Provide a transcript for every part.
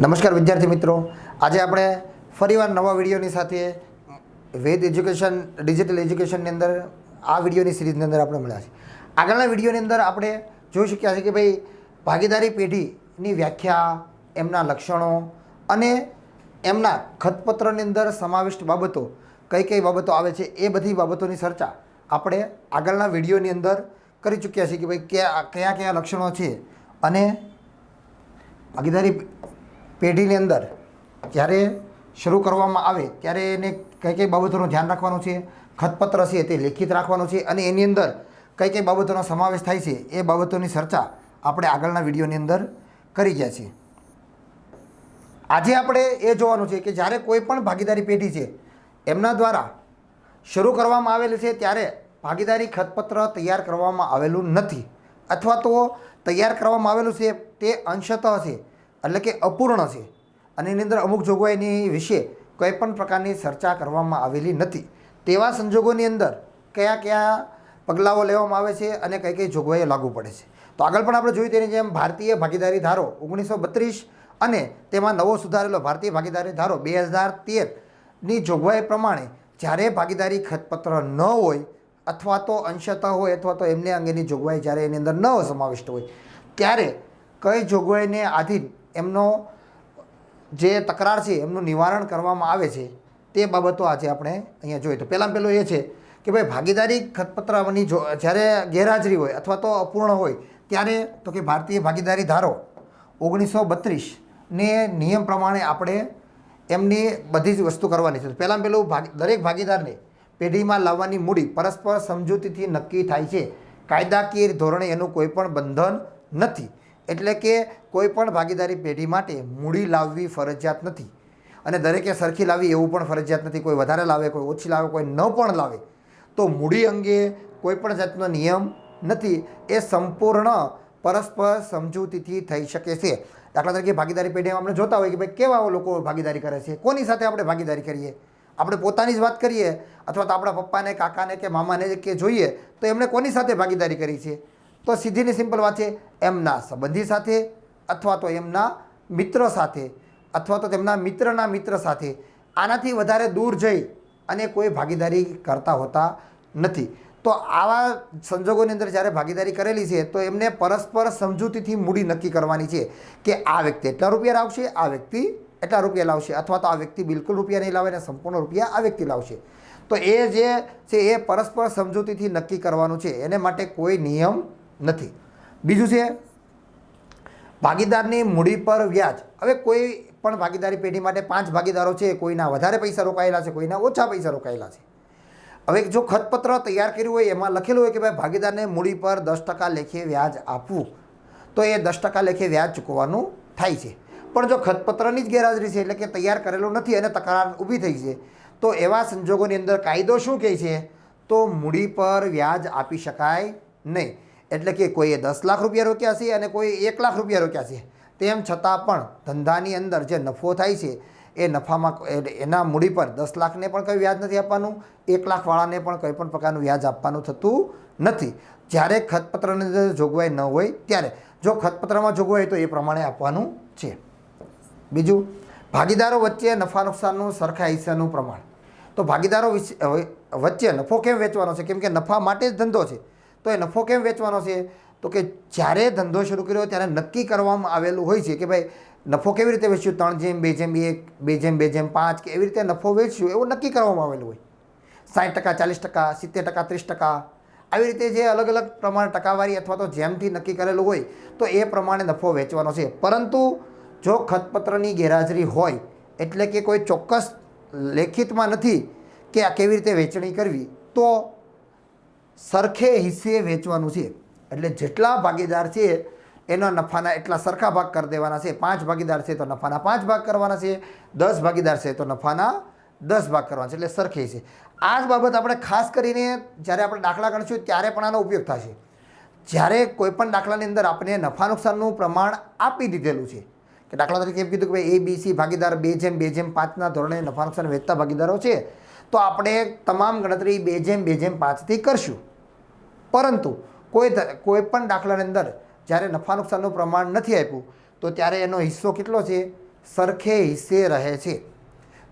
નમસ્કાર વિદ્યાર્થી મિત્રો. આજે આપણે ફરીવાર નવા વિડીયોની સાથે વેદ એજ્યુકેશન, ડિજિટલ એજ્યુકેશનની અંદર આ વિડીયોની સિરીઝની અંદર આપણે મળ્યા છે આગળના વિડીયોની અંદર આપણે જોઈ શક્યા છે કે ભાઈ ભાગીદારી પેઢીની વ્યાખ્યા, એમના લક્ષણો અને એમના ખતપત્રની અંદર સમાવિષ્ટ બાબતો, કઈ કઈ બાબતો આવે છે એ બધી બાબતોની ચર્ચા આપણે આગળના વિડીયોની અંદર કરી ચૂક્યા છીએ કે ભાઈ કયા કયા કયા લક્ષણો છે અને ભાગીદારી પેઢીની અંદર જ્યારે શરૂ કરવામાં આવે ત્યારે એને કઈ કઈ બાબતોનું ધ્યાન રાખવાનું છે, ખતપત્ર છે તે લેખિત રાખવાનું છે અને એની અંદર કઈ કઈ બાબતોનો સમાવેશ થાય છે એ બાબતોની ચર્ચા આપણે આગળના વિડીયોની અંદર કરી ગયા છીએ. આજે આપણે એ જોવાનું છે કે જ્યારે કોઈ પણ ભાગીદારી પેઢી છે, એમના દ્વારા શરૂ કરવામાં આવેલી છે ત્યારે ભાગીદારી ખતપત્ર તૈયાર કરવામાં આવેલું નથી. અથવા તો તૈયાર કરવામાં આવેલું છે તે અંશતઃ છે એટલે કે અપૂર્ણ છે. અને એની અંદર અમુક જોગવાઈની વિશે કોઈ પણ પ્રકારની ચર્ચા કરવામાં આવેલી નથી. તેવા સંજોગોની અંદર કયા કયા પગલાઓ લેવામાં આવે છે અને કઈ કઈ જોગવાઈઓ લાગુ પડે છે. તો આગળ પણ આપણે જોયું તેની જેમ ભારતીય ભાગીદારી ધારો ઓગણીસો બત્રીસ અને તેમાં નવો સુધારેલો ભારતીય ભાગીદારી ધારો બે હજાર તેરની જોગવાઈ પ્રમાણે જ્યારે ભાગીદારી ખતપત્ર ન હોય અથવા તો અંશતઃ હોય અથવા તો એમને અંગેની જોગવાઈ જ્યારે એની અંદર ન સમાવિષ્ટ હોય, ત્યારે કઈ જોગવાઈને આધીન એમનો જે તકરાર છે, એમનું નિવારણ કરવામાં આવે છે, તે બાબતો આજે આપણે અહીંયા જોઈએ. તો પહેલાં પહેલું એ છે કે ભાઈ, ભાગીદારી ખતપત્રની જો, જ્યારે ગેરહાજરી હોય અથવા તો અપૂર્ણ હોય, ત્યારે તો કે ભારતીય ભાગીદારી ધારો ઓગણીસો બત્રીસને નિયમ પ્રમાણે આપણે એમની બધી જ વસ્તુ કરવાની છે. પહેલાં પહેલું ભાગ, દરેક ભાગીદારને પેઢીમાં લાવવાની મૂડી પરસ્પર સમજૂતીથી નક્કી થાય છે. કાયદાકીય ધોરણે એનું કોઈ પણ બંધન નથી. એટલે કે કોઈ પણ ભાગીદારી પેઢી માટે મૂડી લાવવી ફરજિયાત નથી. અને દરેકે સરખી લાવવી એવું પણ ફરજિયાત નથી. કોઈ વધારે લાવે, કોઈ ઓછી લાવે, કોઈ ન પણ લાવે. તો મૂડી અંગે કોઈ પણ જાતનો નિયમ નથી. એ સંપૂર્ણ પરસ્પર સમજૂતીથી થઈ શકે છે. દાખલા તરીકે ભાગીદારી પેઢીમાં આપણે જોતા હોય કે ભાઈ કેવા લોકો ભાગીદારી કરે છે? કોની સાથે આપણે ભાગીદારી કરીએ? આપણે પોતાની જ વાત કરીએ? અથવા તો આપણા પપ્પાને, કાકાને કે મામાને કે જોઈએ તો એમણે કોની સાથે ભાગીદારી કરી છે? તો સીધીની સિમ્પલ વાત છે, એમના સંબંધી સાથે અથવા તો એમના મિત્ર સાથે અથવા તો તેમના મિત્રના મિત્ર સાથે. આનાથી વધારે દૂર જઈ અને કોઈ ભાગીદારી કરતા હોતા નથી. તો આવા સંજોગોની અંદર જ્યારે ભાગીદારી કરેલી છે, તો એમને પરસ્પર સમજૂતીથી મૂડી નક્કી કરવાની છે કે આ વ્યક્તિ એટલા રૂપિયા લાવશે, આ વ્યક્તિ એટલા રૂપિયા લાવશે અથવા તો આ વ્યક્તિ બિલકુલ રૂપિયા નહીં લાવે અને સંપૂર્ણ રૂપિયા આ વ્યક્તિ લાવશે. તો એ જે છે, એ પરસ્પર સમજૂતીથી નક્કી કરવાનું છે. એને માટે કોઈ નિયમ નથી. બીજું છે, ભાગીદારની મૂડી પર વ્યાજ. હવે કોઈ પણ ભાગીદારી પેઢી માટે પાંચ ભાગીદારો છે, કોઈના વધારે પૈસા રોકાયેલા છે, કોઈના ઓછા પૈસા રોકાયેલા છે. હવે જો ખતપત્ર તૈયાર કર્યું હોય, એમાં લખેલું હોય કે ભાઈ ભાગીદારને મૂડી પર દસ ટકા લેખે વ્યાજ આપવું, તો એ દસ ટકા લેખે વ્યાજ ચૂકવવાનું થાય છે. પણ જો ખતપત્રની જ ગેરહાજરી છે, એટલે કે તૈયાર કરેલું નથી અને તકરાર ઊભી થઈ છે, તો એવા સંજોગોની અંદર કાયદો શું કહે છે? તો મૂડી પર વ્યાજ આપી શકાય નહીં. એટલે કે કોઈએ દસ લાખ રૂપિયા રોક્યા છે અને કોઈ એક લાખ રૂપિયા રોક્યા છે. તેમ છતાં પણ ધંધાની અંદર જે નફો થાય છે, એ નફામાં એના મૂડી પર દસ લાખને પણ કંઈ વ્યાજ નથી આપવાનું, એક લાખવાળાને પણ કંઈ પણ પ્રકારનું વ્યાજ આપવાનું થતું નથી. જ્યારે ખતપત્રની અંદર જોગવાઈ ન હોય ત્યારે. જો ખતપત્રમાં જોગવાઈ તો એ પ્રમાણે આપવાનું છે. બીજું, ભાગીદારો વચ્ચે નફા નુકસાનનું સરખા હિસ્સાનું પ્રમાણ. તો ભાગીદારો વચ્ચે નફો કેમ વેચવાનો છે? કેમ કે નફા માટે જ ધંધો છે. તો એ નફો કેમ વેચવાનો છે? તો કે જ્યારે ધંધો શરૂ કર્યો ત્યારે નક્કી કરવામાં આવેલું હોય છે કે ભાઈ, નફો કેવી રીતે વેચ્યું? ત્રણ જેમ, બે જેમ, એક, બે જેમ બે જેમ, પાંચ, કે એવી રીતે નફો વેચ્યું? એવું નક્કી કરવામાં આવેલું હોય. સાઠ ટકા, ચાલીસ ટકા, સિત્તેર ટકા, ત્રીસ ટકા, આવી રીતે જે અલગ અલગ પ્રમાણે ટકાવારી અથવા તો જેમથી નક્કી કરેલું હોય, તો એ પ્રમાણે નફો વેચવાનો છે. પરંતુ જો ખતપત્રની ગેરહાજરી હોય, એટલે કે કોઈ ચોક્કસ લેખિતમાં નથી કે આ કેવી રીતે વેચણી કરવી, તો સરખે હિસ્સે વેચવાનું છે. એટલે જેટલા ભાગીદાર છે, એના નફાના એટલા સરખા ભાગ કરી દેવાના છે. પાંચ ભાગીદાર છે તો નફાના પાંચ ભાગ કરવાના છે. દસ ભાગીદાર છે તો નફાના દસ ભાગ કરવાના છે. એટલે સરખે છે. આ જ બાબત આપણે ખાસ કરીને જ્યારે આપણે દાખલા ગણશું ત્યારે પણ આનો ઉપયોગ થશે. જ્યારે કોઈપણ દાખલાની અંદર આપણે નફા નુકસાનનું પ્રમાણ આપી દીધેલું છે. કે દાખલા તરીકે એમ કીધું કે ભાઈ એ બી સી ભાગીદાર બે જેમ બે જેમ પાંચના ધોરણે નફા નુકસાન વેચતા ભાગીદારો છે. તો આપણે તમામ ગણતરી બે જેમ બે જેમ પાંચથી કરશું. પરંતુ કોઈ કોઈ પણ દાખલાની અંદર જ્યારે નફા નુકસાનનું પ્રમાણ નથી આપ્યું, તો ત્યારે એનો હિસ્સો કેટલો છે? સરખે હિસ્સે રહે છે.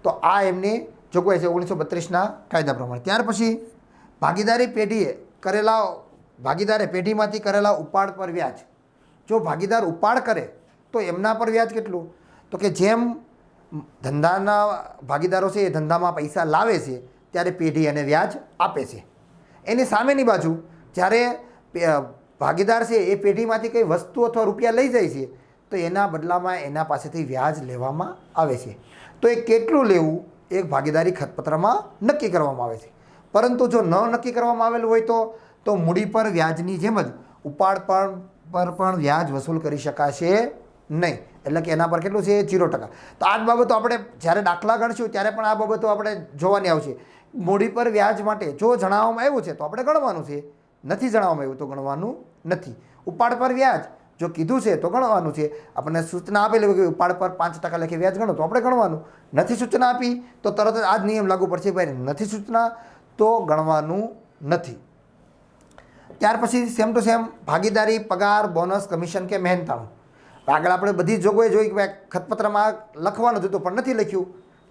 તો આ એમની જોગવાઈ છે ઓગણીસો બત્રીસના કાયદા પ્રમાણે. ત્યાર પછી ભાગીદારી પેઢીએ કરેલા, ભાગીદારે પેઢીમાંથી કરેલા ઉપાડ પર વ્યાજ. જો ભાગીદાર ઉપાડ કરે, તો એમના પર વ્યાજ કેટલું? તો કે જેમ ધંધાના ભાગીદારો છે એ ધંધામાં પૈસા લાવે છે, ત્યારે પેઢી એને વ્યાજ આપે છે. એની સામેની બાજુ જ્યારે ભાગીદાર છે, એ પેઢીમાંથી કંઈ વસ્તુ અથવા રૂપિયા લઈ જાય છે, તો એના બદલામાં એના પાસેથી વ્યાજ લેવામાં આવે છે. તો એ કેટલું લેવું, એ ભાગીદારી ખતપત્રમાં નક્કી કરવામાં આવે છે. પરંતુ જો ન નક્કી કરવામાં આવેલું હોય તો તો મૂડી પર વ્યાજની જેમ જ ઉપાડ પર પર પણ વ્યાજ વસૂલ કરી શકાશે નહીં. એટલે કે એના પર કેટલું છે? જીરો ટકા. તો આ બાબતો આપણે જ્યારે દાખલા ગણશું, ત્યારે પણ આ બાબતો આપણે જોવાની આવશે. મૂડી પર વ્યાજ માટે જો જણાવવામાં આવ્યું છે, તો આપણે ગણવાનું છે. નથી જણાવવામાં આવ્યું, તો ગણવાનું નથી. ઉપાડ પર વ્યાજ. જો કીધું છે, તો ગણવાનું છે. આપણને સૂચના આપેલી હોય કે ઉપાડ પર પાંચ ટકા લખી વ્યાજ ગણો, તો આપણે ગણવાનું. નથી સૂચના આપી, તો તરત જ આ જ નિયમ લાગુ પડશે ભાઈ. નથી સૂચના, તો ગણવાનું નથી. ત્યાર પછી સેમ ટુ સેમ ભાગીદારી, પગાર બોનસ કમિશન કે મહેનતાણું. આગળ આપણે બધી જોગવાઈ જોઈ કે ભાઈ, ખતપત્રમાં લખવાનું હતું પણ નથી લખ્યું.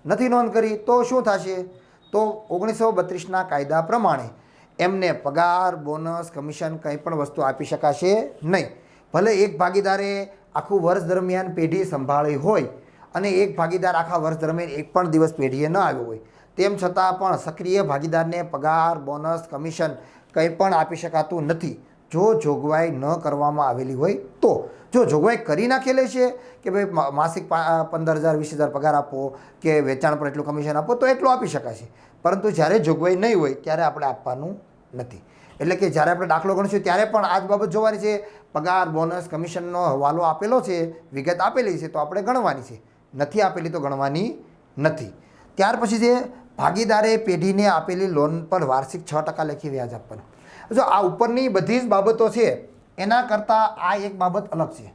નથી નોંધ કરી, તો શું થશે? તો ઓગણીસો બત્રીસના કાયદા પ્રમાણે એમને પગાર, બોનસ, કમિશન કંઈ પણ વસ્તુ આપી શકાશે નહીં. ભલે એક ભાગીદારે આખું વર્ષ દરમિયાન પેઢી સંભાળી હોય અને એક ભાગીદાર આખા વર્ષ દરમિયાન એક પણ દિવસ પેઢીએ ન આવ્યો હોય. તેમ છતાં પણ સક્રિય ભાગીદારને પગાર, બોનસ, કમિશન કંઈ પણ આપી શકાતું નથી. જો જોગવાઈ ન કરવામાં આવેલી હોય તો. જો જોગવાઈ કરી નાખેલી છે કે ભાઈ માસિક પંદર હજાર, વીસ હજાર પગાર આપો કે વેચાણ પર એટલું કમિશન આપો તો એટલું આપી શકાશે પરંતુ જ્યારે જોગવાઈ નહીં હોય ત્યારે આપણે આપવાનું નથી. એટલે કે જ્યારે આપણે દાખલો ગણશું ત્યારે પણ આ જ બાબત જોવાની છે. પગાર, બોનસ, કમિશનનો હવાલો આપેલો છે, વિગત આપેલી છે તો આપણે ગણવાની છે. નથી આપેલી તો ગણવાની નથી. ત્યાર પછી છે, ભાગીદારે પેઢીને આપેલી લોન પર વાર્ષિક છ ટકા લેખી વ્યાજ આપવાનું. જો આ ઉપરની બધી જ બાબતો છે, એના કરતાં આ એક બાબત અલગ છે.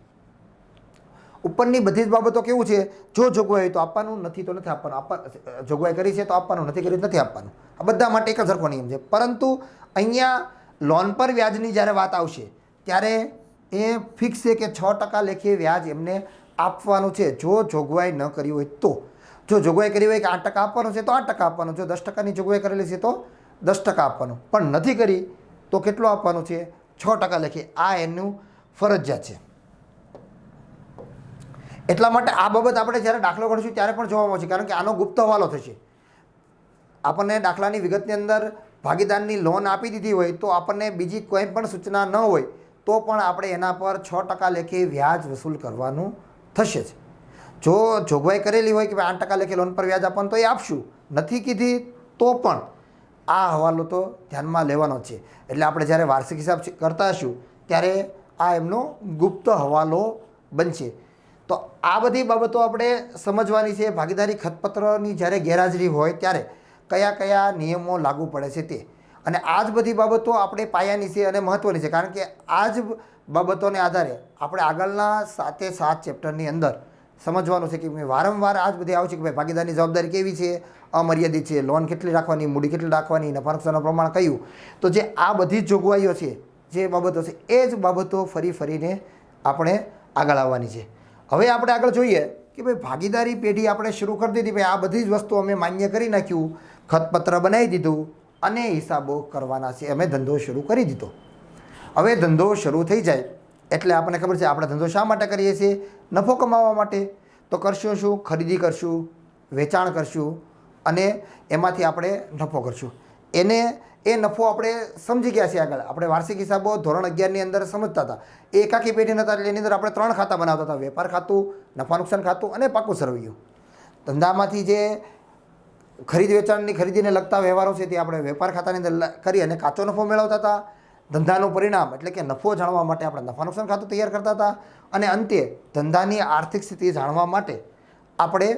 ઉપરની બધી જ બાબતો કેવું છે, જો જોગવાઈ તો આપવાનું, નથી તો નથી આપવાનું. આપવા જોગવાઈ કરી છે તો આપવાનું, નથી કરી નથી આપવાનું. આ બધા માટે એક જ સરખો નિયમ છે. પરંતુ અહીંયા લોન પર વ્યાજની જ્યારે વાત આવશે, ત્યારે એ ફિક્સ છે કે છ ટકા લેખે વ્યાજ એમને આપવાનું છે. જો જોગવાઈ ન કરી હોય તો. જો જોગવાઈ કરી હોય કે આઠ ટકા આપવાનું છે તો આઠ ટકા આપવાનું. જો દસ ટકાની જોગવાઈ કરેલી છે તો દસ ટકા આપવાનું. પણ નથી કરી તો કેટલું આપવાનું છે? છ ટકા લેખે આ એનું ફરજિયાત છે. એટલા માટે આ બાબત આપણે જ્યારે દાખલો ગણીશું ત્યારે પણ જોવામાં આવશે, કારણ કે આનો ગુપ્ત હવાલો થશે. આપણને દાખલાની વિગતની અંદર ભાગીદારની લોન આપી દીધી હોય તો આપણને બીજી કોઈ પણ સૂચના ન હોય તો પણ આપણે એના પર છ ટકા લેખે વ્યાજ વસૂલ કરવાનું થશે જ. જો જોગવાઈ કરેલી હોય કે આઠ ટકા લેખે લોન પર વ્યાજ આપવાનું તો એ આપશું. નથી કીધી તો પણ. આ હવાલો તો ધ્યાનમાં લેવાનો છે. એટલે આપણે જ્યારે વાર્ષિક હિસાબ કરતા હશું, ત્યારે આ એમનો ગુપ્ત હવાલો બનશે. તો આ બધી બાબતો આપણે સમજવાની છે. ભાગીદારી ખતપત્રની જ્યારે ગેરહાજરી હોય, ત્યારે કયા કયા નિયમો લાગુ પડે છે તે. અને આ જ બધી બાબતો આપણે પાયાની છે અને મહત્ત્વની છે. કારણ કે આ જ બાબતોને આધારે આપણે આગળના સાતે સાત ચેપ્ટરની અંદર સમજવાનું છે કે વારંવાર આ જ બધી આવશે કે ભાઈ ભાગીદારની જવાબદારી કેવી છે? અમર્યાદિત છે. લોન કેટલી રાખવાની? મૂડી કેટલી રાખવાની? નફા નુકસાનનું પ્રમાણ કયું? તો જે આ બધી જ જોગવાઈઓ છે, જે બાબતો છે, એ જ બાબતો ફરી ફરીને આપણે આગળ આવવાની છે. હવે આપણે આગળ જોઈએ કે ભાઈ ભાગીદારી પેઢી આપણે શરૂ કરી દીધી. ભાઈ આ બધી જ વસ્તુ અમે માન્ય કરી નાખ્યું. ખતપત્ર બનાવી દીધું અને હિસાબો કરવાના છે. અમે ધંધો શરૂ કરી દીધો. હવે ધંધો શરૂ થઈ જાય એટલે આપણને ખબર છે આપણે ધંધો શા માટે કરીએ છીએ? નફો કમાવા માટે. તો કરશું શું? ખરીદી કરશું, વેચાણ કરશું અને એમાંથી આપણે નફો કરશું. એને એ નફો આપણે સમજી ગયા છીએ આગળ. આપણે વાર્ષિક હિસાબો ધોરણ અગિયારની અંદર સમજતા હતા. એ એકાકી પેઢી નતા એટલે એની અંદર આપણે ત્રણ ખાતા બનાવતા હતા. વેપાર ખાતું, નફા નુકસાન ખાતું અને પાકું સરવૈયું. ધંધામાંથી જે ખરીદ વેચાણની ખરીદીને લગતા વ્યવહારો છે તે આપણે વેપાર ખાતાની અંદર કરી અને કાચો નફો મેળવતા હતા. ધંધાનું પરિણામ એટલે કે નફો જાણવા માટે આપણે નફા નુકસાન ખાતું તૈયાર કરતા હતા. અને અંતે ધંધાની આર્થિક સ્થિતિ જાણવા માટે આપણે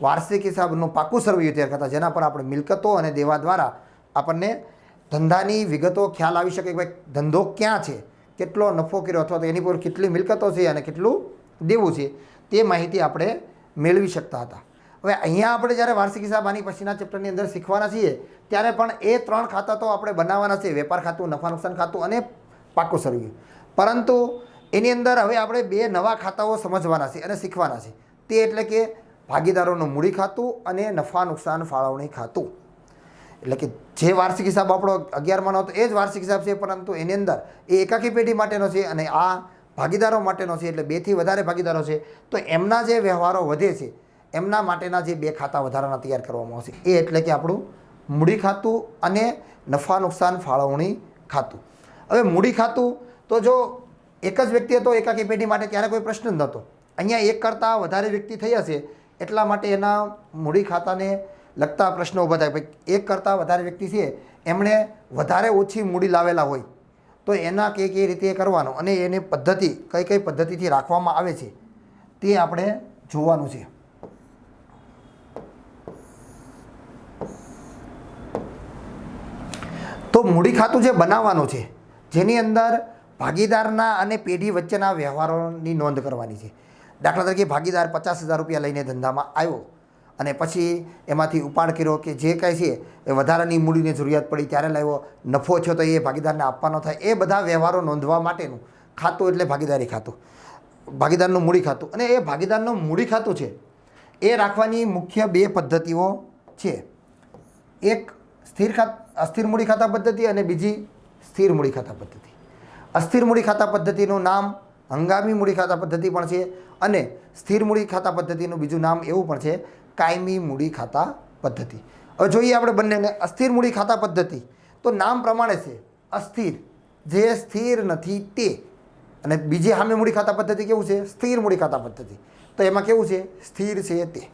વાર્ષિક હિસાબનું પાકું સરવૈયું તૈયાર કરતા જેના પર આપણે મિલકતો અને દેવા દ્વારા આપણને ધંધાની વિગતો ખ્યાલ આવી શકે કે ભાઈ ધંધો ક્યાં છે? કેટલો નફો કર્યો? અથવા તો એની પર કેટલી મિલકતો છે અને કેટલું દેવું છે? તે માહિતી આપણે મેળવી શકતા હતા. હવે અહીંયા આપણે જ્યારે વાર્ષિક હિસાબ આની પછીના ચેપ્ટરની અંદર શીખવાના છીએ ત્યારે પણ એ ત્રણ ખાતા તો આપણે બનાવવાના છે, વેપાર ખાતું, નફા નુકસાન ખાતું અને પાકું સર્વે. પરંતુ એની અંદર હવે આપણે બે નવા ખાતાઓ સમજવાના છે અને શીખવાના છે. તે એટલે કે ભાગીદારોનું મૂડી ખાતું અને નફા નુકસાન ફાળવણી ખાતું. એટલે કે જે વાર્ષિક હિસાબ આપણો અગિયારમાંનો હતો, એ જ વાર્ષિક હિસાબ છે, પરંતુ એની અંદર એ એકાકી પેઢી માટેનો છે અને આ ભાગીદારો માટેનો છે, એટલે બેથી વધારે ભાગીદારો છે. તો એમના જે વ્યવહારો વધે છે, એમના માટેના જે બે ખાતા વધારાના તૈયાર કરવામાં આવશે. એ એટલે કે આપણું મૂડી ખાતું અને નફા નુકસાન ફાળવણી ખાતું. હવે મૂડી ખાતું તો જો એક જ વ્યક્તિ હતો એકાકી પેઢી માટે ત્યારે કોઈ પ્રશ્ન જ નહોતો. અહીંયા એક કરતાં વધારે વ્યક્તિ થઈ હશે એટલા માટે એના મૂડી ખાતાને લગતા પ્રશ્નો ઊભા થાય. એક કરતાં વધારે વ્યક્તિ છે, એમણે વધારે ઓછી મૂડી લાવેલા હોય, તો એના કઈ કઈ રીતે કરવાનો અને એની પદ્ધતિ, કઈ કઈ પદ્ધતિથી રાખવામાં આવે છે તે આપણે જોવાનું છે. તો મૂડી ખાતું જે બનાવવાનું છે, જેની અંદર ભાગીદારના અને પેઢી વચ્ચેના વ્યવહારોની નોંધ કરવાની છે. દાખલા તરીકે ભાગીદાર પચાસ હજાર રૂપિયા લઈને ધંધામાં આવ્યો અને પછી એમાંથી ઉપાડ કર્યો કે જે કાંઈ છે એ વધારાની મૂડીની જરૂરિયાત પડી, ત્યારે લાવ્યો, નફો થયો તો એ ભાગીદારને આપવાનો થાય. એ બધા વ્યવહારો નોંધવા માટેનું ખાતું એટલે ભાગીદારી ખાતું. ભાગીદારનું મૂડી ખાતું. અને એ ભાગીદારનું મૂડી ખાતું છે, એ રાખવાની મુખ્ય બે પદ્ધતિઓ છે. એક સ્થિર ખાત અસ્થિર મૂડી ખાતા પદ્ધતિ અને બીજી સ્થિર મૂડી ખાતા પદ્ધતિ. અસ્થિર મૂડી ખાતા પદ્ધતિનું નામ હંગામી મૂડી ખાતા પદ્ધતિ પણ છે અને સ્થિર મૂડી ખાતા પદ્ધતિનું બીજું નામ એવું પણ છે કાયમી મૂડી ખાતા પદ્ધતિ. હવે જોઈએ આપણે બંનેને અસ્થિર મૂડી ખાતા પદ્ધતિ. તો નામ પ્રમાણે છે અસ્થિર. જે સ્થિર નથી તે. અને બીજી સામે મૂડી ખાતા પદ્ધતિ કેવું છે? સ્થિર મૂડી ખાતા પદ્ધતિ. તો એમાં કેવું છે? સ્થિર છે તે.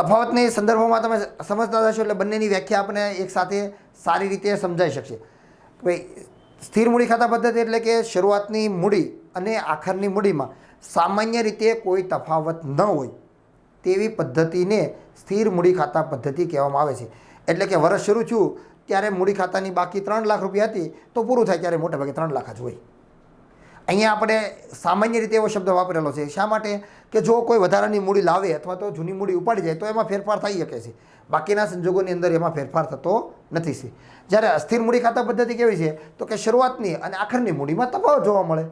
તફાવતની સંદર્ભમાં તમે સમજતા જશો એટલે બંનેની વ્યાખ્યા આપણે એકસાથે સારી રીતે સમજાઈ શકશે. ભાઈ સ્થિર મૂડી ખાતા પદ્ધતિ એટલે કે શરૂઆતની મૂડી અને આખરની મૂડીમાં સામાન્ય રીતે કોઈ તફાવત ન હોય તેવી પદ્ધતિને સ્થિર મૂડી ખાતા પદ્ધતિ કહેવામાં આવે છે. એટલે કે વર્ષ શરૂ થયું, ત્યારે મૂડી ખાતાની બાકી ત્રણ લાખ રૂપિયા હતી, તો પૂરું થાય ત્યારે મોટાભાગે ત્રણ લાખ જ હોય. અહીંયા આપણે સામાન્ય રીતે એવો શબ્દ વાપરેલો છે. શા માટે? કે જો કોઈ વધારાની મૂડી લાવે અથવા તો જૂની મૂડી ઉપાડી જાય તો એમાં ફેરફાર થઈ શકે છે. બાકીના સંજોગોની અંદર એમાં ફેરફાર થતો નથી છે. જ્યારે અસ્થિર મૂડી ખાતા પદ્ધતિ કેવી છે? તો કે શરૂઆતની અને આખરની મૂડીમાં તફાવત જોવા મળે.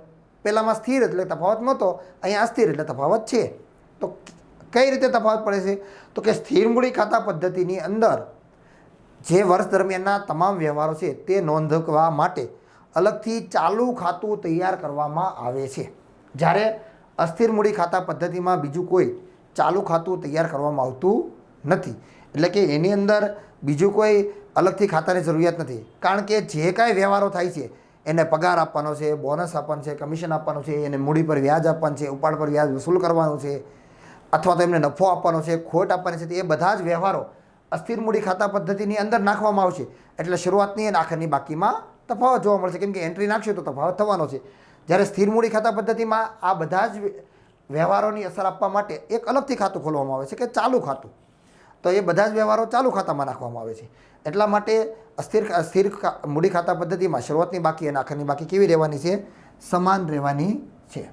પહેલાંમાં સ્થિર એટલે તફાવત નહોતો, અહીંયા અસ્થિર એટલે તફાવત છે. તો કઈ રીતે તફાવત પડે છે? તો કે સ્થિર મૂડી ખાતા પદ્ધતિની અંદર જે વર્ષ દરમિયાનના તમામ વ્યવહારો છે તે નોંધવા માટે અલગથી ચાલુ ખાતું તૈયાર કરવામાં આવે છે. જ્યારે અસ્થિર મૂડી ખાતા પદ્ધતિમાં બીજું કોઈ ચાલુ ખાતું તૈયાર કરવામાં આવતું નથી. એટલે કે એની અંદર બીજું કોઈ અલગથી ખાતાની જરૂરિયાત નથી. કારણ કે જે કાંઈ વ્યવહારો થાય છે, એને પગાર આપવાનો છે, બોનસ આપવાનું છે, કમિશન આપવાનું છે, એને મૂડી પર વ્યાજ આપવાનું છે, ઉપાડ પર વ્યાજ વસૂલ કરવાનું છે, અથવા તો એમને નફો આપવાનો છે, ખોટ આપવાની છે એ બધા જ વ્યવહારો અસ્થિર મૂડી ખાતા પદ્ધતિની અંદર નાખવામાં આવશે. એટલે શરૂઆતની અને આખરની બાકીમાં તફાવત જોવા મળશે. કેમ કે એન્ટ્રી નાખશે તો તફાવત થવાનો છે. જ્યારે સ્થિર મૂડી ખાતા પદ્ધતિમાં આ બધા જ વ્યવહારોની અસર આપવા માટે એક અલગથી ખાતું ખોલવામાં આવે છે કે ચાલુ ખાતું. તો એ બધા જ વ્યવહારો ચાલુ ખાતામાં નાખવામાં આવે છે. એટલા માટે અસ્થિર સ્થિર મૂડી ખાતા પદ્ધતિમાં શરૂઆતની બાકી અને આખરની બાકી કેવી રહેવાની છે? સમાન રહેવાની છે.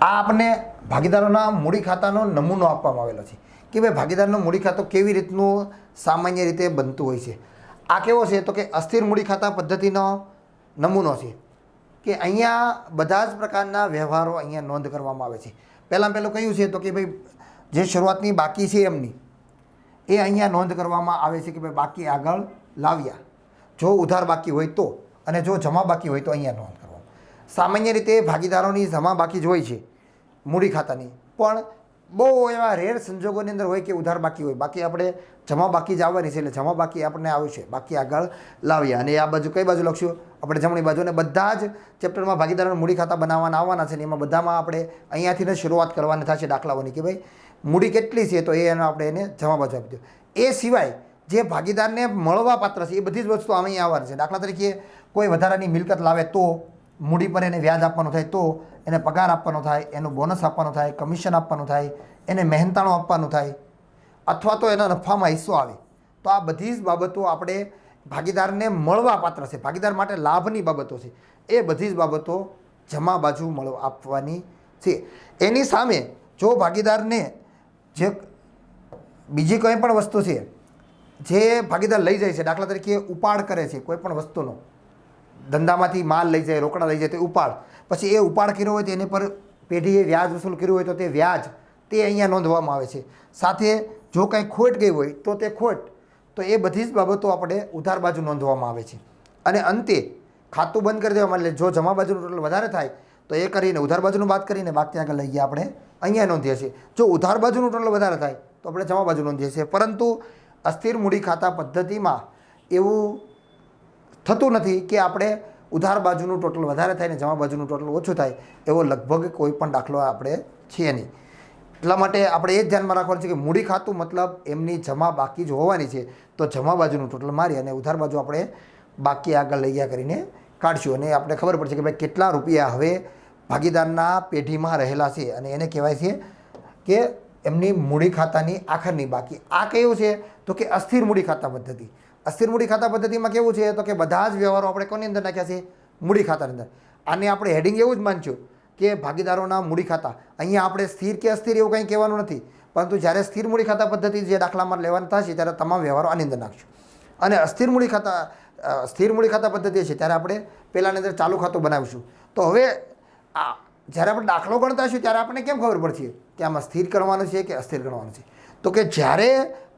આ આપને ભાગીદારોના મૂડી ખાતાનો નમૂનો આપવામાં આવેલો છે. કે ભાઈ ભાગીદારનો મૂડી ખાતું કેવી રીતનું સામાન્ય રીતે બનતું હોય છે? આ કેવો છે તો કે અસ્થિર મૂડી ખાતા પદ્ધતિનો નમૂનો છે કે અહીંયા બધા જ પ્રકારના વ્યવહારો અહીંયા નોંધ કરવામાં આવે છે. પહેલાં પહેલું કયું છે તો કે ભાઈ જે શરૂઆતની બાકી છે એમની, એ અહીંયા નોંધ કરવામાં આવે છે કે ભાઈ બાકી આગળ લાવ્યા. જો ઉધાર બાકી હોય તો અને જો જમા બાકી હોય તો અહીંયા નોંધ કરવામાં સામાન્ય રીતે ભાગીદારોની જમા બાકી જ હોય છે મૂડી ખાતાની. પણ બહુ એવા રેર સંજોગોની અંદર હોય કે ઉધાર બાકી હોય. બાકી આપણે જમા બાકી જ આવવાની છે એટલે જમા બાકી આપણને આવ્યું છે. બાકી આગળ લાવ્યા અને આ બાજુ કઈ બાજુ લખશું? આપણે જમણી બાજુ અને બધા જ ચેપ્ટરમાં ભાગીદારોને મૂડી ખાતા બનાવવાના આવવાના છે ને એમાં બધામાં આપણે અહીંયાથી ને શરૂઆત કરવાની થશે દાખલાઓની કે ભાઈ મૂડી કેટલી છે તો એ એનો આપણે એને જમા બાજુ આપી દો એ સિવાય જે ભાગીદારને મળવા પાત્ર છે એ બધી જ વસ્તુ અહીંયા આવવાની છે. દાખલા તરીકે કોઈ વધારાની મિલકત લાવે તો મૂડી પર એને વ્યાજ આપવાનું થાય તો એને પગાર આપવાનો થાય, એનું બોનસ આપવાનું થાય કમિશન આપવાનું થાય, એને મહેનતાણું આપવાનું થાય અથવા તો એના નફામાં હિસ્સો આવે. તો આ બધી જ બાબતો આપણે ભાગીદારને મળવા પાત્ર છે. ભાગીદાર માટે લાભની બાબતો છે. એ બધી જ બાબતો જમા બાજુ મળવા આપવાની છે. એની સામે જો ભાગીદારને જે બીજી કંઈ પણ વસ્તુ છે, જે ભાગીદાર લઈ જાય છે, દાખલા તરીકે ઉપાડ કરે છે, કોઈ પણ વસ્તુનો ધંધામાંથી માલ લઈ જાય, રોકડા લઈ જાય, તે ઉપાડ. પછી એ ઉપાડ કર્યો હોય તો એની પર પેઢીએ વ્યાજ વસૂલ કર્યું હોય તો તે વ્યાજ તે અહીંયા નોંધવામાં આવે છે. સાથે જો કંઈ ખોટ ગઈ હોય તો તે ખોટ. તો એ બધી જ બાબતો આપણે ઉધાર બાજુ નોંધવામાં આવે છે. અને અંતે ખાતું બંધ કરી દેવામાં એટલે જો જમા બાજુનું ટોટલ વધારે થાય, તો એ કરીને ઉધાર બાજુનું વાત કરીને બાકી આગળ લઈ આપણે અહીંયા નોંધીએ છીએ. જો ઉધાર બાજુનું ટોટલ વધારે થાય, તો આપણે જમા બાજુ નોંધીએ છીએ. પરંતુ અસ્થિર મૂડી ખાતા પદ્ધતિમાં એવું થતું નથી કે આપણે ઉધાર બાજુનું ટોટલ વધારે થાય ને જમા બાજુનું ટોટલ ઓછું થાય, એવો લગભગ કોઈ પણ દાખલો આપણે છીએ નહીં. એટલા માટે આપણે એ જ ધ્યાનમાં રાખવાનું છે કે મૂડી ખાતું મતલબ એમની જમા બાકી જ હોવાની છે, તો જમા બાજુનું ટોટલ મારી અને ઉધાર બાજુ આપણે બાકી આગળ લઈ ગયા કરીને કાઢશું. અને આપણે ખબર પડશે કે ભાઈ કેટલા રૂપિયા હવે ભાગીદારના પેઢીમાં રહેલા છે અને એને કહેવાય છે કે એમની મૂડી ખાતાની આખરની બાકી. આ કયું છે? તો કે અસ્થિર મૂડી ખાતા પદ્ધતિ. અસ્થિર મૂડી ખાતા પદ્ધતિમાં કેવું છે? તો કે બધા જ વ્યવહારો આપણે કોની અંદર નાખ્યા છે? મૂડી ખાતાની અંદર. આને આપણે હેડિંગ એવું જ માનશું કે ભાગીદારોના મૂડી ખાતા. અહીંયા આપણે સ્થિર કે અસ્થિર એવું કંઈ કહેવાનું નથી. પરંતુ જ્યારે સ્થિર મૂડી ખાતા પદ્ધતિ જે દાખલામાં લેવાનું થશે, ત્યારે તમામ વ્યવહારો આની અંદર નાખશું. અને અસ્થિર મૂડી ખાતા સ્થિર મૂડી ખાતા પદ્ધતિ છે, ત્યારે આપણે પહેલાંની અંદર ચાલુ ખાતું બનાવીશું. તો હવે આ, જ્યારે આપણે દાખલો ગણતા હશું, ત્યારે આપણને કેમ ખબર પડશે કે આમાં સ્થિર કરવાનું છે કે અસ્થિર કરવાનું છે? તો કે જ્યારે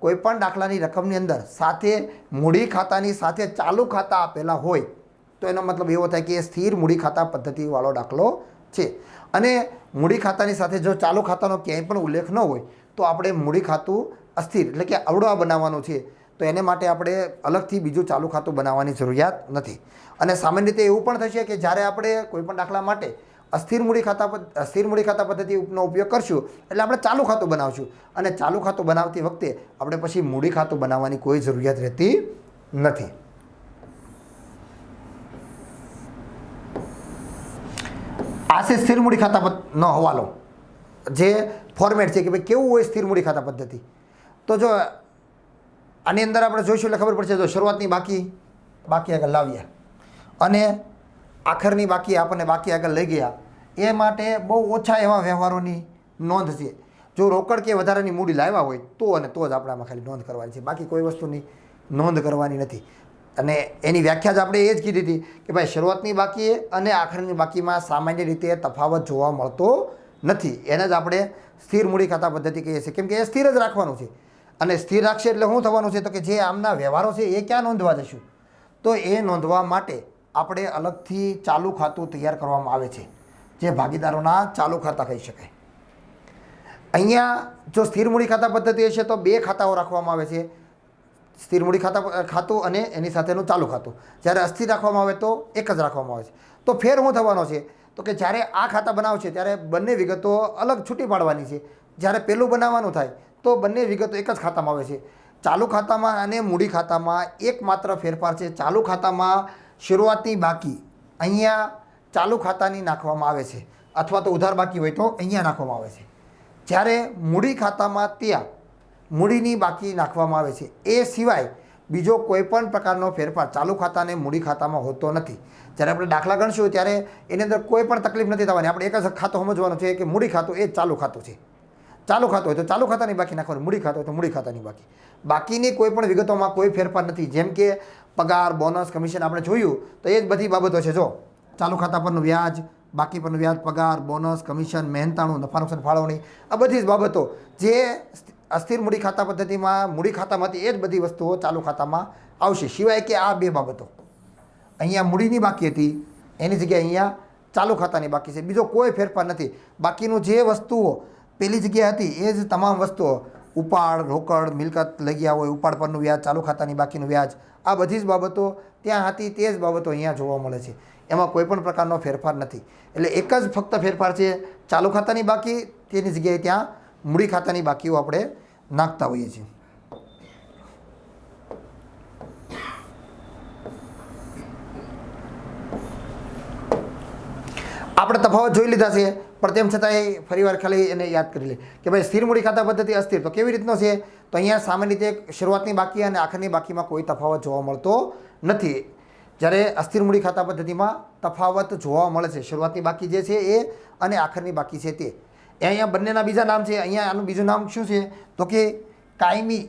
કોઈ પણ દાખલાની રકમની અંદર સાથે મૂડી ખાતાની સાથે ચાલુ ખાતા આપેલા હોય, તો એનો મતલબ એવો થાય કે એ સ્થિર મૂડી ખાતા પદ્ધતિવાળો દાખલો છે. અને મૂડી ખાતાની સાથે જો ચાલુ ખાતાનો ક્યાંય પણ ઉલ્લેખ ન હોય, તો આપણે મૂડી ખાતું અસ્થિર એટલે કે અવડવા બનાવવાનું છે. તો એને માટે આપણે અલગથી બીજું ચાલુ ખાતું બનાવવાની જરૂરિયાત નથી. અને સામાન્ય રીતે એવું પણ થશે કે જ્યારે આપણે કોઈપણ દાખલા માટે અસ્થિર મૂડી ખાતા અસ્થિર મૂડી ખાતા પદ્ધતિનો ઉપયોગ કરશું. એટલે આપણે ચાલુ ખાતું બનાવશું. અને ચાલુ ખાતું બનાવતી વખતે આપણે પછી મૂડી ખાતું બનાવવાની કોઈ જરૂરિયાત રહેતી નથી. આ છે સ્થિર મૂડી ખાતા પદ્ધ- હવાલો. જે ફોર્મેટ છે કે ભાઈ કેવું હોય સ્થિર મૂડી ખાતા પદ્ધતિ. તો જો આની અંદર આપણે જોઈશું એટલે ખબર પડશે જો શરૂઆતની બાકી બાકી આગળ લાવ્યા. અને આખરની બાકી આપણને બાકી આગળ લઈ ગયા. એ માટે બહુ ઓછા એવા વ્યવહારોની નોંધ છે. જો રોકડ કે વધારાની મૂડી લાવ્યા હોય, તો અને તો જ આપણે આમાં ખાલી નોંધ કરવાની છે. બાકી કોઈ વસ્તુની નોંધ કરવાની નથી. અને એની વ્યાખ્યા જ આપણે એ જ કીધી હતી કે ભાઈ, શરૂઆતની બાકી અને આખરની બાકીમાં સામાન્ય રીતે તફાવત જોવા મળતો નથી. એને જ આપણે સ્થિર મૂડી ખાતા પદ્ધતિ કહીએ છીએ. કેમ કે એ સ્થિર જ રાખવાનું છે. અને સ્થિર રાખશે એટલે શું થવાનું છે? તો કે જે આમના વ્યવહારો છે, એ ક્યાં નોંધવા જશું? તો એ નોંધવા માટે આપણે અલગથી ચાલુ ખાતું તૈયાર કરવામાં આવે છે. જે ભાગીદારોના ચાલુ ખાતા કહી શકાય. અહીંયા જો સ્થિર મૂડી ખાતા પદ્ધતિ હશે તો બે ખાતાઓ રાખવામાં આવે છે. સ્થિર મૂડી ખાતા ખાતું અને એની સાથેનું ચાલુ ખાતું. જ્યારે અસ્થિર રાખવામાં આવે તો એક જ રાખવામાં આવે છે. તો ફેર શું થવાનો છે? તો કે જ્યારે આ ખાતા બનાવશે ત્યારે બંને વિગતો અલગ છૂટી પાડવાની છે. જ્યારે પહેલું બનાવવાનું થાય, તો બંને વિગતો એક જ ખાતામાં આવે છે. ચાલુ ખાતામાં અને મૂડી ખાતામાં એકમાત્ર ફેરફાર છે. ચાલુ ખાતામાં શરૂઆતની બાકી. અહીંયા ચાલુ ખાતાની નાખવામાં આવે છે અથવા તો ઉધાર બાકી હોય તો અહીંયા નાખવામાં આવે છે. જ્યારે મૂડી ખાતામાં ત્યાં મૂડીની બાકી નાખવામાં આવે છે, એ સિવાય બીજો કોઈ પણ પ્રકારનો ફેરફાર ચાલુ ખાતાને મૂડી ખાતામાં હોતો નથી. જ્યારે આપણે દાખલા ગણશું ત્યારે એની અંદર કોઈ પણ તકલીફ નથી થવાની. આપણે એક જ ખાતું સમજવાનું છે કે મૂડી ખાતું એ ચાલુ ખાતું છે. ચાલુ ખાતું હોય તો ચાલુ ખાતાની બાકી નાખવાનું, મૂડી ખાતું હોય તો મૂડી ખાતાની બાકી. બાકીની કોઈ પણ વિગતોમાં કોઈ ફેરફાર નથી. જેમ કે પગાર, બોનસ, કમિશન આપણે જોયું તો એ જ બધી બાબતો છે. જો ચાલુ ખાતા પરનું વ્યાજ, બાકી પરનું વ્યાજ, પગાર, બોનસ, કમિશન, મહેનતાણું નફા નુકસાન ફાળવણી, આ બધી જ બાબતો જે અસ્થિર મૂડી ખાતા પદ્ધતિમાં, મૂડી ખાતામાંથી એ જ બધી વસ્તુઓ ચાલુ ખાતામાં આવશે. સિવાય કે આ બે બાબતો. અહીંયા મૂડીની બાકી હતી, એની જગ્યાએ અહીંયા ચાલુ ખાતાની બાકી છે. બીજો કોઈ ફેરફાર નથી. બાકીનું જે વસ્તુઓ પેલી જગ્યાએ હતી, એ જ તમામ વસ્તુઓ, ઉપાડ, રોકડ, મિલકત લઈ ગયા હોય, ઉપાડ પરનું વ્યાજ, ચાલુ ખાતાની બાકીનું વ્યાજ, આ બધી જ બાબતો ત્યાં હતી, તે જ બાબતો અહીંયા જોવા મળે છે. એમાં કોઈ પણ પ્રકારનો ફેરફાર નથી. એટલે એક જ ફક્ત ફેરફાર છે, ચાલુ ખાતાની બાકી, તેની જગ્યાએ ત્યાં મૂડી ખાતાની બાકીઓ આપણે નાખતા હોઈએ છીએ. આપણે તફાવત જોઈ લીધા છે, પણ તેમ છતાંય ફરીવાર ખાલી એને યાદ કરી લે કે ભાઈ સ્થિર મૂડી ખાતા પદ્ધતિ અસ્થિર, તો કેવી રીતનો છે? તો અહીંયા સામાન્ય રીતે શરૂઆતની બાકી અને આખરની બાકીમાં કોઈ તફાવત જોવા મળતો નથી. જ્યારે અસ્થિર મૂડી ખાતા પદ્ધતિમાં તફાવત જોવા મળે છે. શરૂઆતની બાકી જે છે એ અને આખરની બાકી છે તે. અહીંયા બંનેના બીજા નામ છે. અહીંયા આનું બીજું નામ શું છે? તો કે કાયમી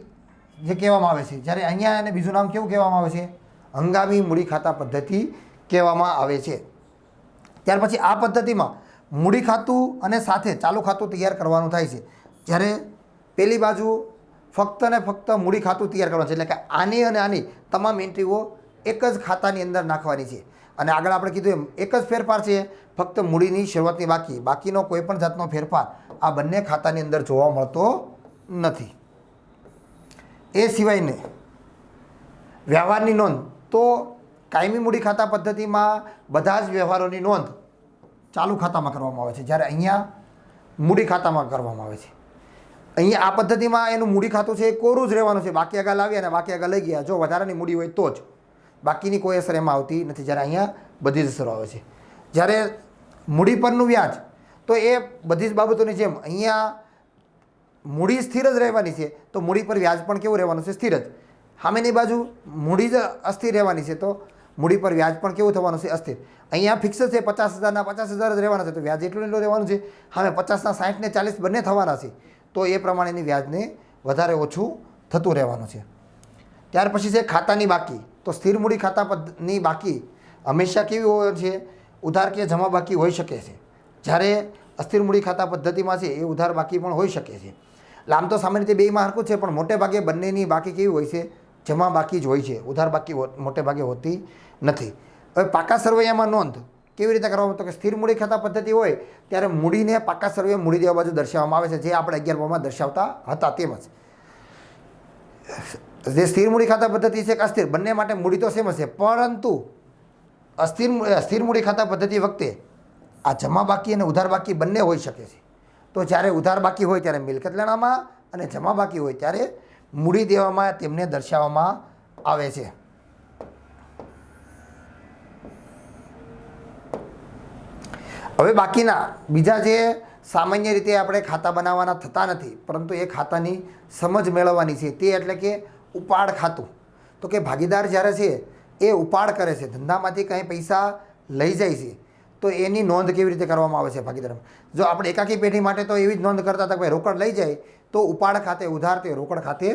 જે કહેવામાં આવે છે. જ્યારે અહીંયા એને બીજું નામ કેવું કહેવામાં આવે છે? હંગામી મૂડી ખાતા પદ્ધતિ કહેવામાં આવે છે. ત્યાર પછી આ પદ્ધતિમાં મૂડી ખાતું અને સાથે ચાલુ ખાતું તૈયાર કરવાનું થાય છે. જ્યારે પેલી બાજુ ફક્ત ને ફક્ત મૂડી ખાતું તૈયાર કરવાનું છે. એટલે કે આની અને આની તમામ એન્ટ્રીઓ એક જ ખાતાની અંદર નાખવાની છે. અને આગળ આપણે કીધું એમ, એક જ ફેરફાર છે, ફક્ત મૂડીની શરૂઆતની બાકી. બાકીનો કોઈ પણ જાતનો ફેરફાર આ બંને ખાતાની અંદર જોવા મળતો નથી. એ સિવાયને વ્યવહારની નોંધ, તો કાયમી મૂડી ખાતા પદ્ધતિમાં બધા જ વ્યવહારોની નોંધ ચાલુ ખાતામાં કરવામાં આવે છે. જ્યારે અહીંયા મૂડી ખાતામાં કરવામાં આવે છે. અહીંયા આ પદ્ધતિમાં એનું મૂડી ખાતું છે એ કોરું જ રહેવાનું છે. બાકી આગળ લાવ્યા અને બાકી આગળ લઈ ગયા. જો વધારાની મૂડી હોય તો જ. બાકીની કોઈ અસર એમાં આવતી નથી. જ્યારે અહીંયા બધી જ અસરો આવે છે. જ્યારે મૂડી પરનું વ્યાજ, તો એ બધી જ બાબતોની જેમ અહીંયા મૂડી સ્થિર જ રહેવાની છે, તો મૂડી પર વ્યાજ પણ કેવું રહેવાનું છે? સ્થિર જ. સામેની બાજુ મૂડી જ અસ્થિર રહેવાની છે, તો મૂડી પર વ્યાજ પણ કેવું થવાનું છે? અસ્થિર. અહીંયા ફિક્સ છે, પચાસ હજારના પચાસ હજાર જ રહેવાના છે, તો વ્યાજ એટલું એટલું રહેવાનું છે. હવે પચાસના સાઠ ને ચાલીસ બંને થવાના છે, તો એ પ્રમાણેની વ્યાજને વધારે ઓછું થતું રહેવાનું છે. ત્યાર પછી છે ખાતાની બાકી. તો સ્થિર મૂડી ખાતા પદ્ધની બાકી હંમેશા કેવી હોય છે? ઉધાર કે જમા બાકી હોઈ શકે છે. જ્યારે અસ્થિર મૂડી ખાતા પદ્ધતિમાં છે, એ ઉધાર બાકી પણ હોઈ શકે છે. લામ તો સામાન્ય રીતે બેમાં હરકું છે, પણ મોટે ભાગે બંનેની બાકી કેવી હોય છે? જમા બાકી જ હોય છે. ઉધાર બાકી મોટે ભાગે હોતી નથી. હવે પાકા સરવૈયામાં નોંધ. કેવી રીતે કરવામાં તો કે સ્થિર મૂડી ખાતા પદ્ધતિ હોય, ત્યારે મૂડીને પાકા સર્વે મૂડી દેવા બાજુ દર્શાવવામાં આવે છે, જે આપણે અગિયારમાં દર્શાવતા હતા તેમજ જે સ્થિર મૂડી ખાતા પદ્ધતિ છે કે અસ્થિર, બંને માટે મૂડી તો સેમ હશે પરંતુ અસ્થિર સ્થિર મૂડી ખાતા પદ્ધતિ વખતે આ જમા બાકી અને ઉધાર બાકી બંને હોઈ શકે છે. તો જ્યારે ઉધાર બાકી હોય ત્યારે મિલકત લેણામાં અને જમા બાકી હોય ત્યારે મૂડી દેવામાં તેમને દર્શાવવામાં આવે છે. હવે બાકીના બીજા જે સામાન્ય રીતે આપણે ખાતા બનાવવાના થતા નથી, પરંતુ એ ખાતાની સમજ મેળવવાની છે. તે એટલે કે ઉપાડ ખાતું. તો કે ભાગીદાર જ્યારે છે, એ ઉપાડ કરે છે, ધંધામાંથી કંઈ પૈસા લઈ જાય છે, તો એની નોંધ કેવી રીતે કરવામાં આવે છે ભાગીદારમાં? જો આપણે એકાકી પેઢી માટે તો એવી જ નોંધ કરતા હતા કે રોકડ લઈ જાય, તો ઉપાડ ખાતે ઉધાર તે રોકડ ખાતે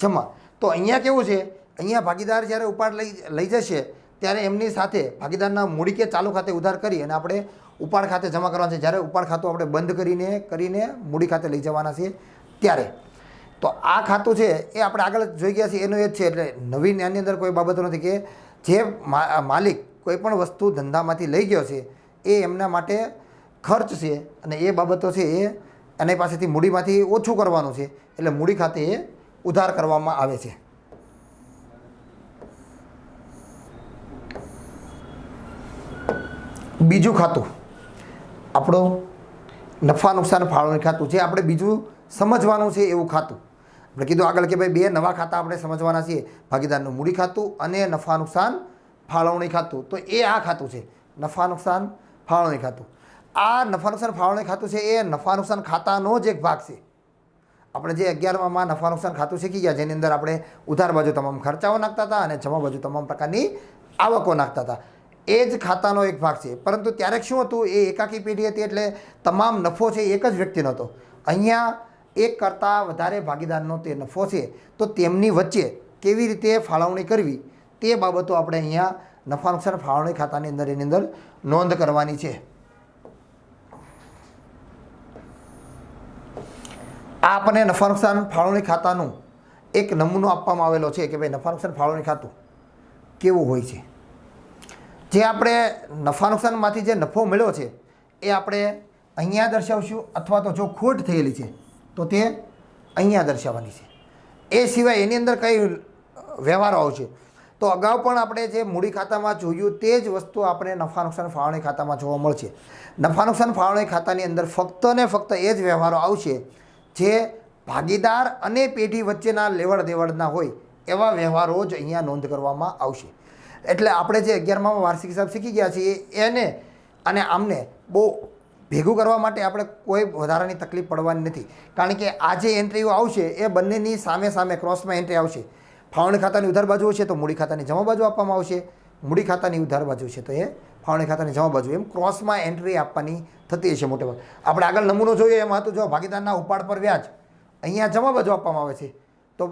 જમા. તો અહીંયા કેવું છે, અહીંયા ભાગીદાર જ્યારે ઉપાડ લઈ લઈ જશે ત્યારે એમની સાથે ભાગીદારના મૂડી કે ચાલુ ખાતે ઉધાર કરી અને આપણે ઉપાડ ખાતે જમા કરવાના છે. જ્યારે ઉપાડ ખાતું આપણે બંધ કરીને કરીને મૂડી ખાતે લઈ જવાના છે ત્યારે. તો આ ખાતું છે એ આપણે આગળ જોઈ ગયા છીએ. એનું એ જ છે એટલે નવીન આની અંદર કોઈ બાબતો નથી કે જે માલિક કોઈ પણ વસ્તુ ધંધામાંથી લઈ ગયો છે એ એમના માટે ખર્ચ છે અને એ બાબતો છે એ એની પાસેથી મૂડીમાંથી ઓછું કરવાનું છે. એટલે મૂડી ખાતે એ ઉધાર કરવામાં આવે છે. બીજું ખાતું. આપણું નફા નુકસાન ફાળવણી ખાતું જે આપણે બીજું સમજવાનું છે એવું ખાતું. આપણે કીધું આગળ કે ભાઈ બે નવા ખાતા આપણે સમજવાના છીએ. ભાગીદારનું મૂડી ખાતું અને નફા નુકસાન ફાળવણી ખાતું. તો એ આ ખાતું છે. નફા નુકસાન ફાળવણી ખાતું. આ નફા નુકસાન ફાળવણી ખાતું છે એ નફા નુકસાન ખાતાનો જ એક ભાગ છે. આપણે જે અગિયારમાં નફા નુકસાન ખાતું શીખી ગયા, જેની અંદર આપણે ઉધાર બાજુ તમામ ખર્ચાઓ નાખતા હતા અને જમા બાજુ તમામ પ્રકારની આવકો નાખતા હતા. એ જ ખાતાનો એક ભાગ છે. પરંતુ ત્યારે શું હતું? એ એકાકી પેઢી હતી એટલે તમામ નફો છે એક જ વ્યક્તિનો હતો. અહીંયા એક કરતાં વધારે ભાગીદારનો તે નફો છે. તો તેમની વચ્ચે કેવી રીતે ફાળવણી કરવી? તે બાબતો આપણે અહીંયા નફા નુકસાન ફાળવણી ખાતાની અંદર, એની અંદર નોંધ કરવાની છે. આ આપણને નફા નુકસાન ફાળવણી ખાતાનું એક નમૂનો આપવામાં આવેલો છે કે ભાઈ નફા નુકસાન ફાળવણી ખાતું કેવું હોય છે? જે આપણે નફા નુકસાનમાંથી જે નફો મળ્યો છે, એ આપણે અહીંયા દર્શાવશું અથવા તો જો ખોટ થયેલી છે, તો તે અહીંયા દર્શાવવાની છે. એ સિવાય એની અંદર કઈ વ્યવહારો આવશે? તો અગાઉ પણ આપણે જે મૂડી ખાતામાં જોયું તે જ વસ્તુ આપણે નફા નુકસાન ફાળવણી ખાતામાં જોવા મળશે. નફા નુકસાન ફાળવણી ખાતાની અંદર ફક્ત ને ફક્ત એ જ વ્યવહારો આવશે જે ભાગીદાર અને પેઢી વચ્ચેના લેવડ દેવડના હોય એવા વ્યવહારો જ અહીંયા નોંધ કરવામાં આવશે. એટલે આપણે જે અગિયારમાં વાર્ષિક હિસાબ શીખી ગયા છીએ, એને અને આમને બહુ ભેગું કરવા માટે આપણે કોઈ વધારાની તકલીફ પડવાની નથી. કારણ કે આ જે એન્ટ્રીઓ આવશે, એ બંનેની સામે સામે ક્રોસમાં એન્ટ્રી આવશે. ફાળવણી ખાતાની ઉધાર બાજુ હશે તો મૂડી ખાતાની જમા બાજુ આપવામાં આવશે. મૂડી ખાતાની ઉધાર બાજુ છે તો એ ફાળવણી ખાતાની જમા બાજુ. એમ ક્રોસમાં એન્ટ્રી આપવાની થતી હશે મોટે ભાગે. આપણે આગળ નમૂનો જોઈએ, એમાં હતું જો ભાગીદારના ઉપાડ પર વ્યાજ. અહીંયા જમા બાજુ આપવામાં આવે છે. તો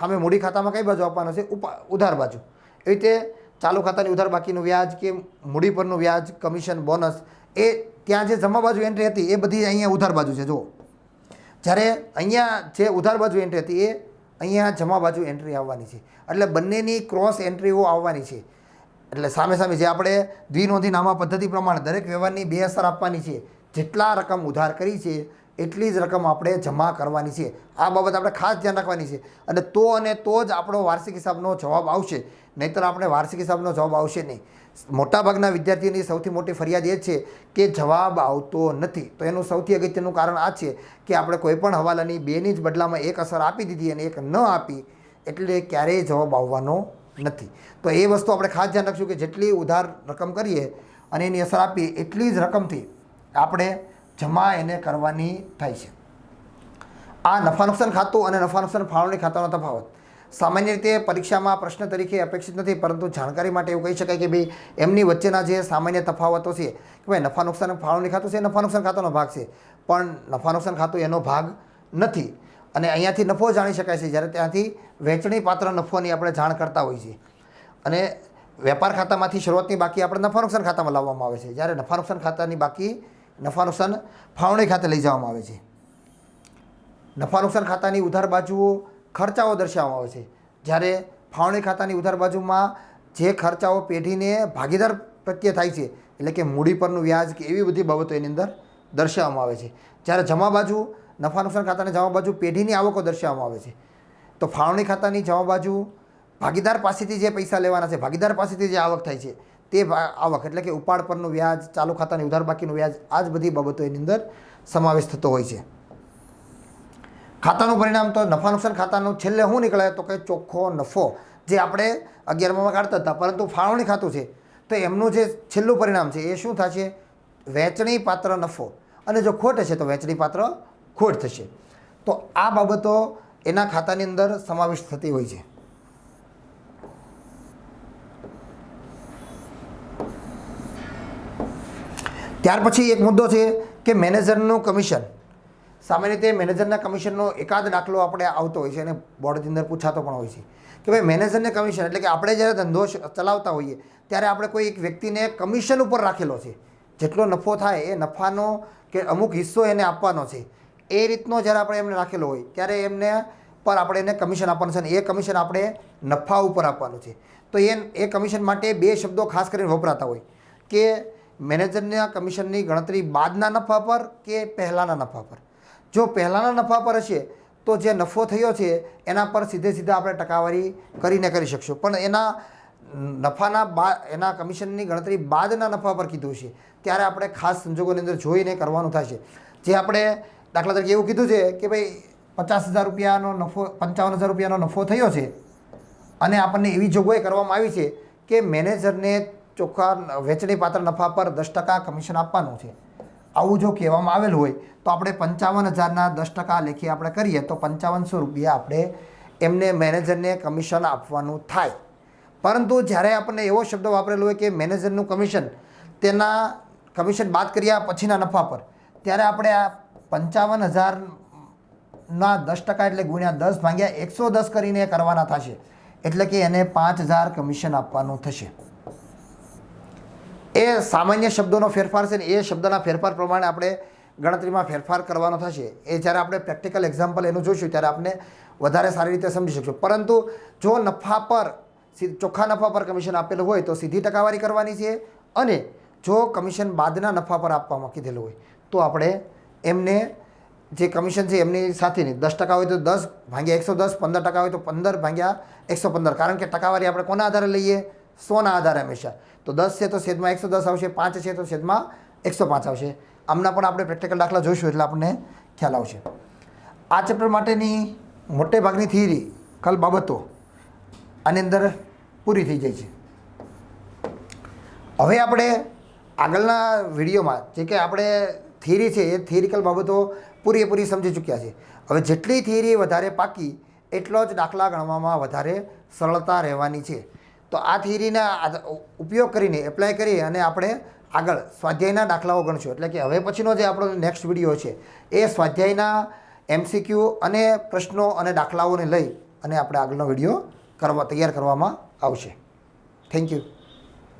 સામે મૂડી ખાતામાં કઈ બાજુ આપવાનો છે? ઉપા ઉધાર બાજુ. એ રીતે ચાલુ ખાતાની ઉધાર બાકીનું વ્યાજ કે મૂડી પરનું વ્યાજ, કમિશન, બોનસ, એ ત્યાં જે જમા બાજુ એન્ટ્રી હતી, એ બધી અહીંયા ઉધાર બાજુ છે, જુઓ. જ્યારે અહીંયા જે ઉધાર બાજુ એન્ટ્રી હતી, એ અહીંયા જમા બાજુ એન્ટ્રી આવવાની છે. એટલે બંનેની ક્રોસ એન્ટ્રીઓ આવવાની છે. એટલે સામે સામે જે આપણે દ્વિનોંધી નામા પદ્ધતિ પ્રમાણે દરેક વ્યવહારની બે અસર આપવાની છે. જેટલા રકમ ઉધાર કરી છે એટલી જ રકમ આપણે જમા કરવાની છે. આ બાબત આપણે ખાસ ધ્યાન રાખવાની છે. અને તો અને તો જ આપણો વાર્ષિક હિસાબનો જવાબ આવશે. નહીંતર આપણે વાર્ષિક હિસાબનો જવાબ આવશે નહીં. મોટાભાગના વિદ્યાર્થીઓની સૌથી મોટી ફરિયાદ એ છે કે જવાબ આવતો નથી. તો એનું સૌથી અગત્યનું કારણ આ છે કે આપણે કોઈપણ હવાલાની બેની જ બદલામાં એક અસર આપી દીધી અને એક ન આપી એટલે ક્યારેય જવાબ આવવાનો નથી. તો એ વસ્તુ આપણે ખાસ ધ્યાન રાખશું કે જેટલી ઉધાર રકમ કરીએ અને એની અસર આપીએ એટલી જ રકમથી આપણે જમા એને કરવાની થાય છે. આ નફા નુકસાન ખાતું અને નફા નુકસાન ફાળવણી ખાતાનો તફાવત. સામાન્ય રીતે પરીક્ષામાં પ્રશ્ન તરીકે અપેક્ષિત નથી, પરંતુ જાણકારી માટે એવું કહી શકાય કે ભાઈ, એમની વચ્ચેના જે સામાન્ય તફાવતો છે, કે ભાઈ નફા નુકસાન ફાળવણી ખાતું છે નફા નુકસાન ખાતાનો ભાગ છે. પણ નફા નુકસાન ખાતું એનો ભાગ નથી. અને અહીંયાથી નફો જાણી શકાય છે, જ્યારે ત્યાંથી વેચણી પાત્ર નફોની આપણે જાણ કરતા હોઈએ છીએ. અને વેપાર ખાતામાંથી શરૂઆતની બાકી આપણે નફા નુકસાન ખાતામાં લાવવામાં આવે છે. જ્યારે નફા નુકસાન ખાતાની બાકી નફા નુકસાન ફાળવણી ખાતે લઈ જવામાં આવે છે. નફા નુકસાન ખાતાની ઉધાર બાજુઓ ખર્ચાઓ દર્શાવવામાં આવે છે. જ્યારે ફાળવણી ખાતાની ઉધાર બાજુમાં જે ખર્ચાઓ પેઢીને ભાગીદાર પ્રત્યે થાય છે, એટલે કે મૂડી પરનું વ્યાજ કે એવી બધી બાબતો એની અંદર દર્શાવવામાં આવે છે. જ્યારે જમા બાજુ નફા નુકસાન ખાતાની જમા બાજુ પેઢીની આવકો દર્શાવવામાં આવે છે. તો ફાળવણી ખાતાની જમા બાજુ ભાગીદાર પાસેથી જે પૈસા લેવાના છે, ભાગીદાર પાસેથી જે આવક થાય છે તે આવક, એટલે કે ઉપાડ પરનું વ્યાજ, ચાલુ ખાતાની ઉધાર બાકીનું વ્યાજ આ જ બધી બાબતો એની અંદર સમાવેશ થતો હોય છે. ખાતાનું પરિણામ તો નફા નુકસાન ખાતાનું છેલ્લે શું નીકળે તો કે ચોખ્ખો નફો, જે આપણે અગિયારમાં કાઢતા હતા, પરંતુ ફાળવણી ખાતું છે. તો એમનું જે છેલ્લું પરિણામ છે, એ શું થશે? વહેંચણી પાત્ર નફો. અને જો ખોટ હશે તો વહેંચણી પાત્ર ખોટ થશે. તો આ બાબતો એના ખાતાની અંદર સમાવેશ થતી હોય છે. ત્યાર પછી એક મુદ્દો છે કે મેનેજરનું કમિશન. સામાન્ય રીતે મેનેજરના કમિશનનો એકાદ દાખલો આપણે આવતો હોય છે અને બોર્ડની અંદર પૂછાતો પણ હોય છે. કે ભાઈ મેનેજરને કમિશન એટલે કે આપણે જ્યારે ધંધો ચલાવતા હોઈએ ત્યારે આપણે કોઈ એક વ્યક્તિને કમિશન ઉપર રાખેલો છે. જેટલો નફો થાય એ નફાનો કે અમુક હિસ્સો એને આપવાનો છે. એ રીતનો જ્યારે આપણે એમને રાખેલો હોય ત્યારે એમને પર આપણે એને કમિશન આપવાનું છે અને એ કમિશન આપણે નફા ઉપર આપવાનું છે. તો એ એ કમિશન માટે બે શબ્દો ખાસ કરીને વપરાતા હોય. કે મેનેજરના કમિશનની ગણતરી બાદના નફા પર કે પહેલાંના નફા પર? જો પહેલાંના નફા પર હશે, તો જે નફો થયો છે, એના પર સીધે સીધા આપણે ટકાવારી કરીને કરી શકશું. પણ એના નફાના બા, એના કમિશનની ગણતરી બાદના નફા પર કીધું છે, ત્યારે આપણે ખાસ સંજોગોની અંદર જોઈને કરવાનું થશે. જે આપણે દાખલા તરીકે એવું કીધું છે કે ભાઈ, પચાસ હજાર રૂપિયાનો નફો, પંચાવન હજાર રૂપિયાનો નફો થયો છે, અને આપણને એવી જોગવાઈ કરવામાં આવી છે કે મેનેજરને ચોખ્ખા વેચણી પાત્ર નફા પર દસ ટકા કમિશન આપવાનું છે. આવું જો કહેવામાં આવેલ હોય, તો આપણે પંચાવન હજારના દસ ટકા લેખી આપણે કરીએ, તો પંચાવનસો રૂપિયા આપણે એમને મેનેજરને કમિશન આપવાનું થાય. પરંતુ જ્યારે આપણને એવો શબ્દ વાપરેલો હોય કે મેનેજરનું કમિશન, તેના કમિશન બાદ કર્યા પછીના નફા પર, ત્યારે આપણે આ પંચાવન હજારના દસ ટકા એટલે ગુણ્યા દસ ભાગ્યા એકસો દસ કરીને કરવાના થશે. એટલે કે એને પાંચ હજાર કમિશન આપવાનું થશે. એ સામાન્ય શબ્દોનો ફેરફાર છે ને એ શબ્દના ફેરફાર પ્રમાણે આપણે ગણતરીમાં ફેરફાર કરવાનો થશે. એ જ્યારે આપણે પ્રેક્ટિકલ એક્ઝામ્પલ એનું જોઈશું ત્યારે આપણે વધારે સારી રીતે સમજી શકશું. પરંતુ જો નફા પર ચોખ્ખા નફા પર કમિશન આપેલું હોય તો સીધી ટકાવારી કરવાની છે અને જો કમિશન બાદના નફા પર આપવામાં કીધેલું હોય તો આપણે એમને જે કમિશન છે એમની સાથેની દસ ટકા હોય તો દસ ભાગ્યા એકસો દસ, પંદર ટકા હોય તો પંદર ભાગ્યા એકસો પંદર. કારણ કે ટકાવારી આપણે કોના આધારે લઈએ? સોના આધારે હંમેશા. તો દસ છે તો છેદમાં એકસો દસ આવશે, પાંચ છે તો છેદમાં એકસો પાંચ આવશે. આમના પણ આપણે પ્રેક્ટિકલ દાખલા જોઈશું એટલે આપણને ખ્યાલ આવશે. આ ચેપ્ટર માટેની મોટે ભાગની થિયરી કલ બાબતો આની અંદર પૂરી થઈ જાય છે. હવે આપણે આગળના વિડીયોમાં જે કે આપણે થિયરી છે એ થિયરિકલ બાબતો પૂરેપૂરી સમજી ચૂક્યા છે. હવે જેટલી થિયરી વધારે પાકી, એટલો જ દાખલા ગણવામાં વધારે સરળતા રહેવાની છે. તો આ થિયરીના ઉપયોગ કરીને એપ્લાય કરી અને આપણે આગળ સ્વાધ્યાયના દાખલાઓ ગણશું. એટલે કે હવે પછીનો જે આપણો નેક્સ્ટ વીડિયો છે, એ સ્વાધ્યાયના એમસીક્યુ અને પ્રશ્નો અને દાખલાઓને લઈ અને આપણે આગળનો વીડિયો કરવા, તૈયાર કરવામાં આવશે. Thank you